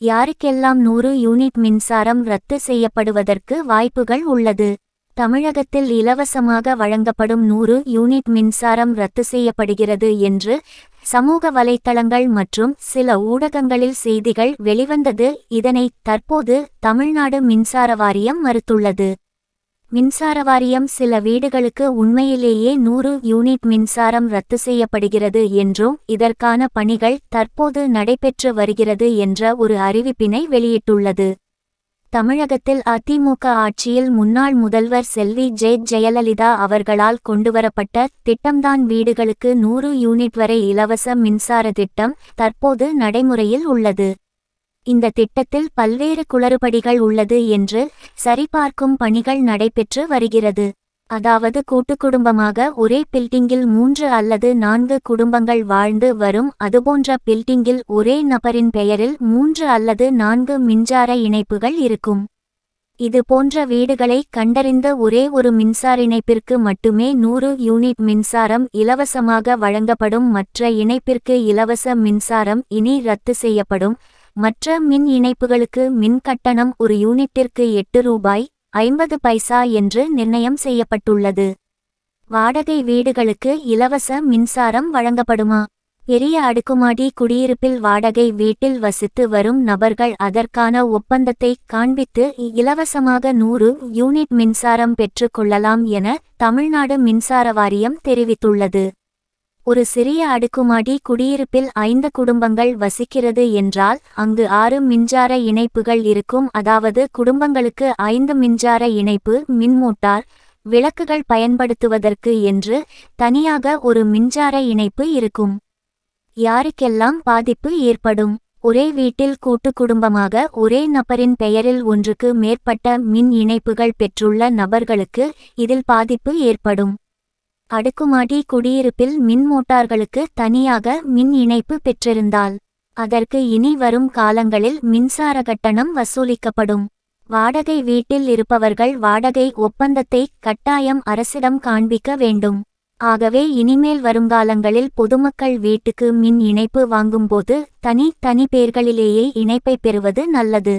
யாருக்கெல்லாம் நூறு யூனிட் மின்சாரம் ரத்து செய்யப்படுவதற்கு வாய்ப்புகள் உள்ளது. தமிழகத்தில் இலவசமாக வழங்கப்படும் நூறு யூனிட் மின்சாரம் ரத்து செய்யப்படுகிறது என்று சமூக வலைத்தளங்கள் மற்றும் சில ஊடகங்களில் செய்திகள் வெளிவந்தது. இதனை தற்போது தமிழ்நாடு மின்சார வாரியம் மறுத்துள்ளது. மின்சார வாரியம் சில வீடுகளுக்கு உண்மையிலேயே நூறு யூனிட் மின்சாரம் ரத்து செய்யப்படுகிறது என்றும் இதற்கான பணிகள் தற்போது நடைபெற்று வருகிறது என்ற ஒரு அறிவிப்பினை வெளியிட்டுள்ளது. தமிழகத்தில் அதிமுக ஆட்சியில் முன்னாள் முதல்வர் செல்வி ஜெய் ஜெயலலிதா அவர்களால் கொண்டுவரப்பட்ட திட்டம்தான் வீடுகளுக்கு நூறு யூனிட் வரை இலவச மின்சார திட்டம் தற்போது நடைமுறையில் உள்ளது. இந்த திட்டத்தில் பல்வேறு குளறுபடிகள் உள்ளது என்று சரிபார்க்கும் பணிகள் நடைபெற்று வருகிறது. அதாவது கூட்டு குடும்பமாக ஒரே பில்டிங்கில் மூன்று அல்லது நான்கு குடும்பங்கள் வாழ்ந்து வரும் அதுபோன்ற பில்டிங்கில் ஒரே நபரின் பெயரில் மூன்று அல்லது நான்கு மின்சார இணைப்புகள் இருக்கும். இது போன்ற வீடுகளை கண்டறிந்த ஒரே ஒரு மின்சார இணைப்பிற்கு மட்டுமே நூறு யூனிட் மின்சாரம் இலவசமாக வழங்கப்படும் மற்ற இணைப்பிற்கு இலவச மின்சாரம் இனி ரத்து செய்யப்படும். மற்ற மின் இணைப்புகளுக்கு மின் கட்டணம் ஒரு யூனிட்டிற்கு எட்டு ரூபாய் ஐம்பது பைசா என்று நிர்ணயம் செய்யப்பட்டுள்ளது. வாடகை வீடுகளுக்கு இலவச மின்சாரம் வழங்கப்படுமா? பெரிய அடுக்குமாடி குடியிருப்பில் வாடகை வீட்டில் வசித்து வரும் நபர்கள் அதற்கான ஒப்பந்தத்தை காண்பித்து இலவசமாக நூறு யூனிட் மின்சாரம் பெற்றுக்கொள்ளலாம் என தமிழ்நாடு மின்சார வாரியம் தெரிவித்துள்ளது. ஒரு சிறிய அடுக்குமாடி குடியிருப்பில் ஐந்து குடும்பங்கள் வசிக்கிறது என்றால் அங்கு ஆறு மின்சார இணைப்புகள் இருக்கும். அதாவது குடும்பங்களுக்கு ஐந்து மின்சார இணைப்பு மின்மோட்டார் விளக்குகள் பயன்படுத்துவதற்கு என்று தனியாக ஒரு மின்சார இணைப்பு இருக்கும். யாருக்கெல்லாம் பாதிப்பு ஏற்படும்? ஒரே வீட்டில் கூட்டு குடும்பமாக ஒரே நபரின் பெயரில் ஒன்றுக்கு மேற்பட்ட மின் இணைப்புகள் பெற்றுள்ள நபர்களுக்கு இதில் பாதிப்பு ஏற்படும். அடுக்குமாடி குடியிருப்பில் மின் மோட்டார்களுக்கு தனியாக மின் இணைப்பு பெற்றிருந்தால் அதற்கு இனி வரும் காலங்களில் மின்சார கட்டணம் வசூலிக்கப்படும். வாடகை வீட்டில் இருப்பவர்கள் வாடகை ஒப்பந்தத்தை கட்டாயம் அரசிடம் காண்பிக்க வேண்டும். ஆகவே இனிமேல் வருங்காலங்களில் பொதுமக்கள் வீட்டுக்கு மின் இணைப்பு வாங்கும்போது தனி தனி பேர்களிலேயே இணைப்பை பெறுவது நல்லது.